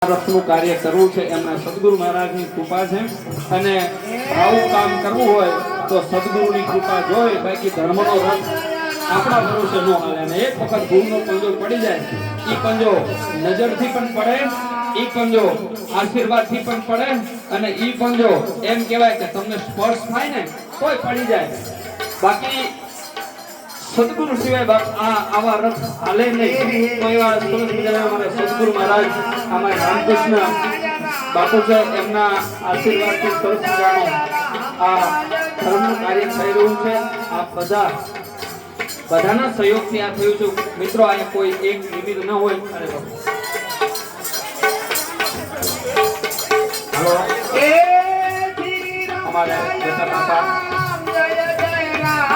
રથનું કાર્ય કરવું છે, એમના સદગુરુ મહારાજની કૃપા છે. અને આવું કામ કરવું હોય તો સદગુરુની કૃપા જોઈ, બાકી ધર્મનો રથ આપણા ભરોસે ન હાલે. અને એક વખત ગુરુનો પંજો પડી જાય એ પંજો નજરથી પણ પડે એ પંજો આશીર્વાદથી પણ પડે, અને એ પંજો એમ કહેવાય કે તમને સ્પર્શ થાય ને, તોય પડી જાય. બાકી સદગુરુ સિવાય આ આવા રથ હાલે નહીં. મજાના અમારા સદગુરુ મહારાજ અમારે રામકૃષ્ણ બાપુ સાહેબ એમના આશીર્વાદથી સરસ મજાનું આ ધર્મનું કાર્ય થઈ રહ્યું છે. આ બધા બધાના સહયોગથી આ થયું છે. મિત્રો અહીંયા કોઈ એક નિમિત્ત ન હોય. અરે બાપુ. હાલો. અમારે જતા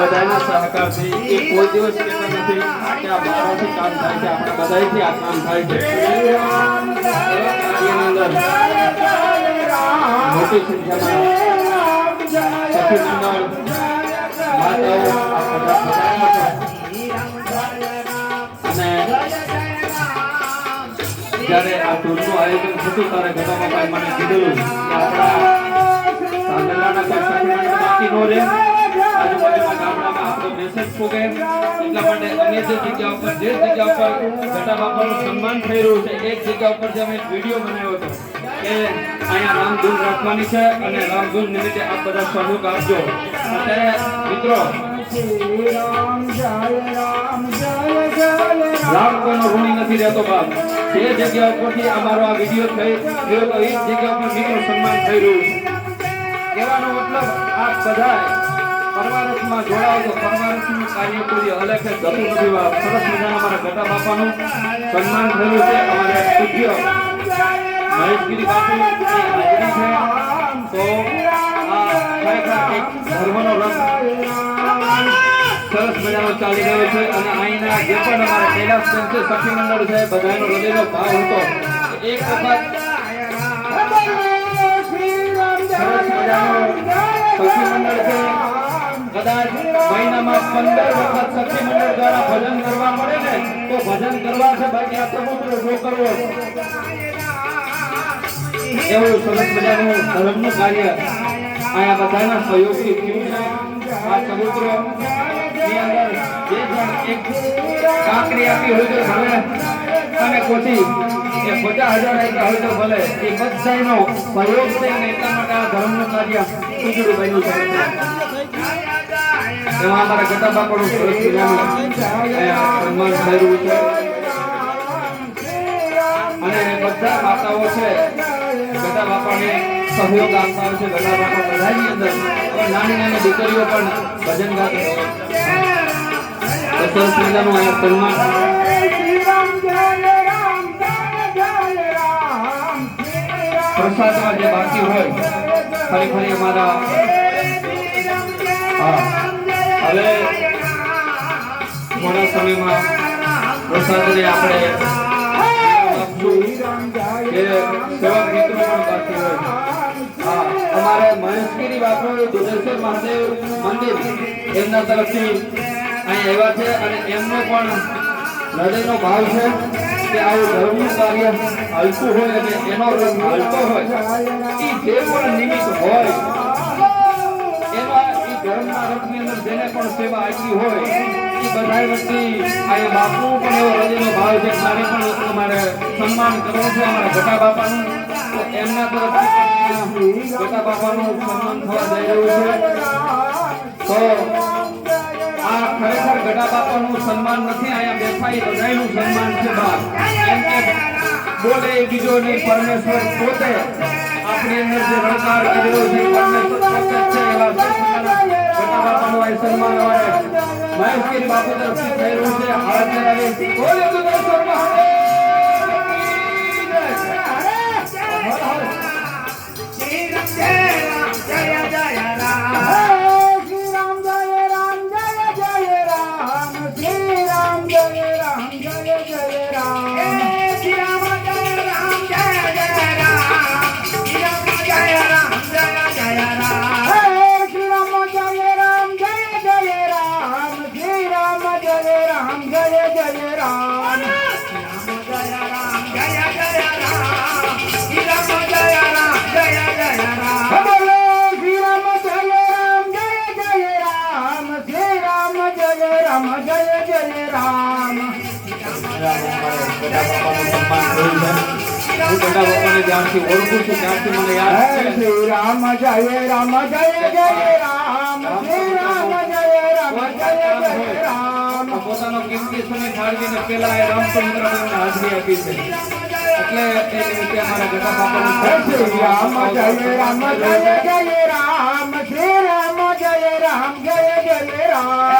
બધાના સહકારથી એ કોઈ દિવસ કહેતા નથી. આ બારોથી કામ થાય છે, આપણે બધાયથી આ કામ થાય છે. મોટી સંખ્યામાં સખી મંડળ માતાઓ, આ બધા જ્યારે આ ટૂરનું આયોજન થતું ત્યારે બાપાએ મને કીધેલું કે આપણા બાકી ન રહે. આપણો મેસેજ પોગે એટલા માટે અન્ય જે જગ્યા ઉપર, જે જગ્યા ઉપર જટા બાપાનું સન્માન થઈ રહ્યું છે એક જગ્યા ઉપર જે અમે વીડિયો બનાવ્યો હતો કે અહીંયા રાખવાની છે અને રામધૂન નિમિત્તે આપ બધા સહયોગ આપજો. અત્યારે મિત્રો, રામ કોઈનો ઋણી નથી રહેતો બાપ. જે જગ્યા ઉપરથી અમારો આ વીડિયો થઈ ગયો તો એ જગ્યા ઉપર મિત્રો સન્માન થઈ રહ્યું છે. કહેવાનો મતલબ આપ બધા પરમારથમાં જોડાવો તો પરમારથનું કાર્ય કોઈ અલગ જતું નથી બાપ સરસ મજાના અમારા ગટા બાપાનું સન્માન થયું છે. અમારે પૂજ્ય મહેશગીરી બાપુ છે. તો ખરેખર એક ધર્મનો રસ સરસ મજાનો ચાલી રહ્યો છે. અને અહીંના જે પણ અમારા કૈલાસ છે સખી મંડળ છે, બધાનો હૃદયનો ભાવ હતો. એક વખત સરસ મજાનો સખી મંડળ છે. મહિનામાં પંદર દ્વારા ભજન ભજન કરવા છે કાર્ય. અહીંયા બધાના સહયોગથી થયું આપી હોય તો ભલે. અને કોઠી, એ ભલે. એ બધાનો સહયોગ અને એટલા માટે આ ધર્મનું કાર્ય ઉજળું બન્યું છે. એમાં અમારા ગટા બાપાનું સરસ મજાનું સન્માન થઈ છે. અને બધા માતાઓ છે ગટા બાપાને સહયોગ આપતા હોય છે ગટા બાપા બધાની અંદર. પણ નાની નાની દીકરીઓ પણ ભજન ગાતી સરસ મજાનું અહીંયા પ્રસાદમાં જે બાકી હોય, ફરી અમારા હવે ઘણા સમયમાં વરસાદને આપણે અમારે મહેશગીરી બાપુ મહાદેવ મંદિર એમના તરફથી અહીં આવ્યા છે અને એમનો પણ હૃદયનો ભાવ છે કે આવું ધર્મનું કાર્ય હલકું હોય અને એનો રંગ હોય. એ જે પણ નિમિત્ત હોય રથની અંદર જેને પણ સેવા આપી હોય, એ બધા વતી આ બાપુ પણ એવો હૃદયનો ભાવ છે મારે પણ મારે સન્માન કરવું છે, અમારા ઘટા બાપાનું તો એમના તરફથી ઘટા બાપાનું સન્માન થવા જઈ રહ્યું છે. તો આ ખરેખર ઘટા બાપાનું સન્માન નથી, અહીંયા બેઠા એ સન્માન છે બાપ. એમ કે બોલે બીજો નહીં, પરમેશ્વર પોતે આપણી અંદર જે રણકાર કર્યો છે, પરમેશ્વર પોતે છે, એવા ગડા બાપાનું આ સન્માન અમારે મહેશગીરી બાપુ તરફથી થઈ રહ્યું છે હાથ હું ગઢા બાપાને જ્યારથી ઓળખું છું ત્યારથી મને યાદ છે. રામ જય રામ જય જય રામ રામ જય રામ જય જય રામ. પોતાનો કિંમતી સમય ફાળવીને પહેલા એ હાજરી આપી છે. એટલે એ નિમિત્તે અમારા બાપાનું રામ જય રામ જય જય રામ શ્રી રામ જય રામ જય જય રામ.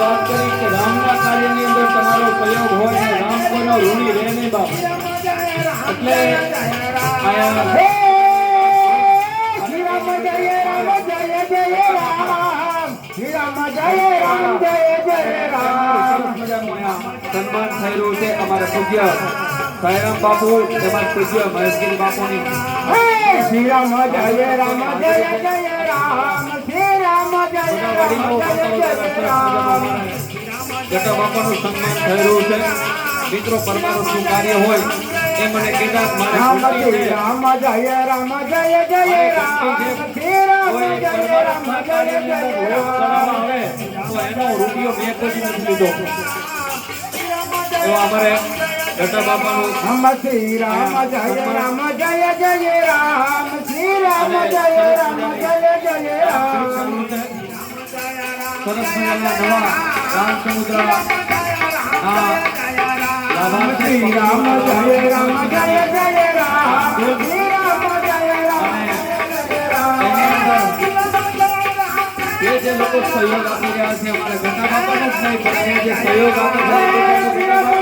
વાત કરી કે રામના કાર્યની અંદર તમારો પ્રયોગ હોય ને રામ કોઈનો ઋણી રહે નહીં બાપ. એટલે સન્માન થઈ રહ્યું છે અમારા પૂજ્ય સાયરામ બાપુ, તેમજ પૂજ્ય મહેશગીરી બાપુની. શ્રી રામ જય રામ, જય જય રામ. જટા બાપાનું છે મિત્રો પરમાનું શું કાર્ય હોય એ મને કીધા મારે રામ જય રામ જય જય રામ આવે તો એનો રૂપિયો મેં કદી નથી લીધો અમારે રામ શ્રી રામ જય રામ જય જય રામ શ્રી રામ જય રામ જય જય રામ સરસ મજાના નવા રામસમુદ્ર આ લાભાર્થી રામ જય રામ રામ રામ રામ. રામ જે લોકો સહયોગ આપી રહ્યા છે, અમારા ઘણા બાપાને જ નહીં પણ જે સહયોગ આપે છે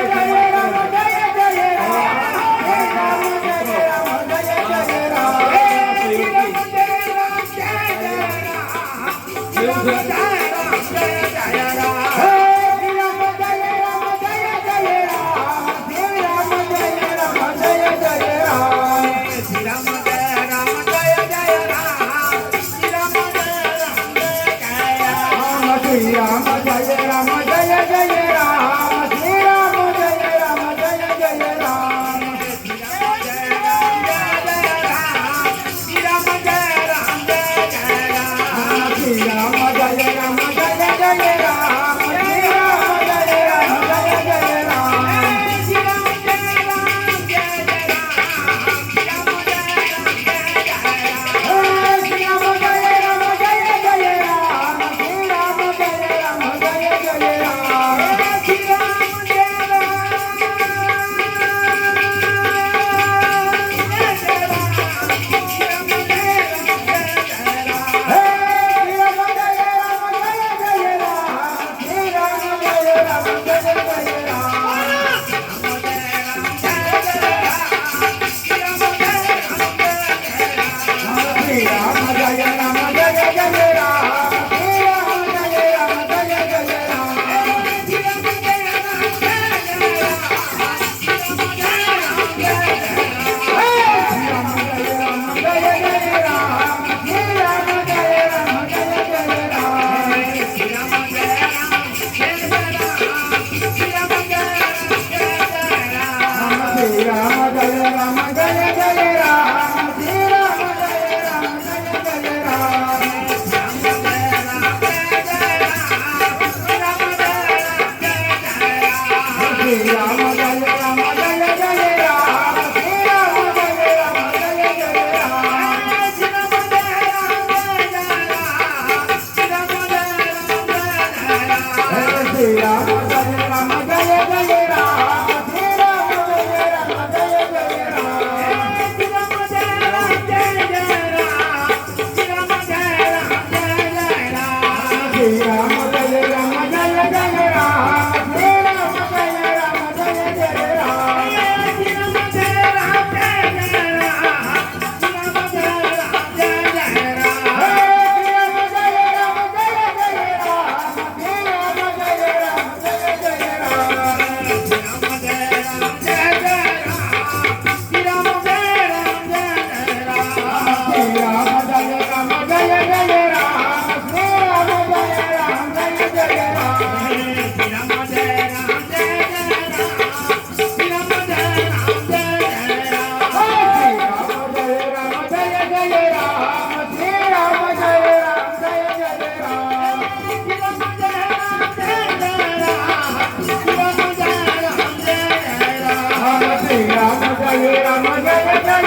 Magalha Galera yeah. Okay.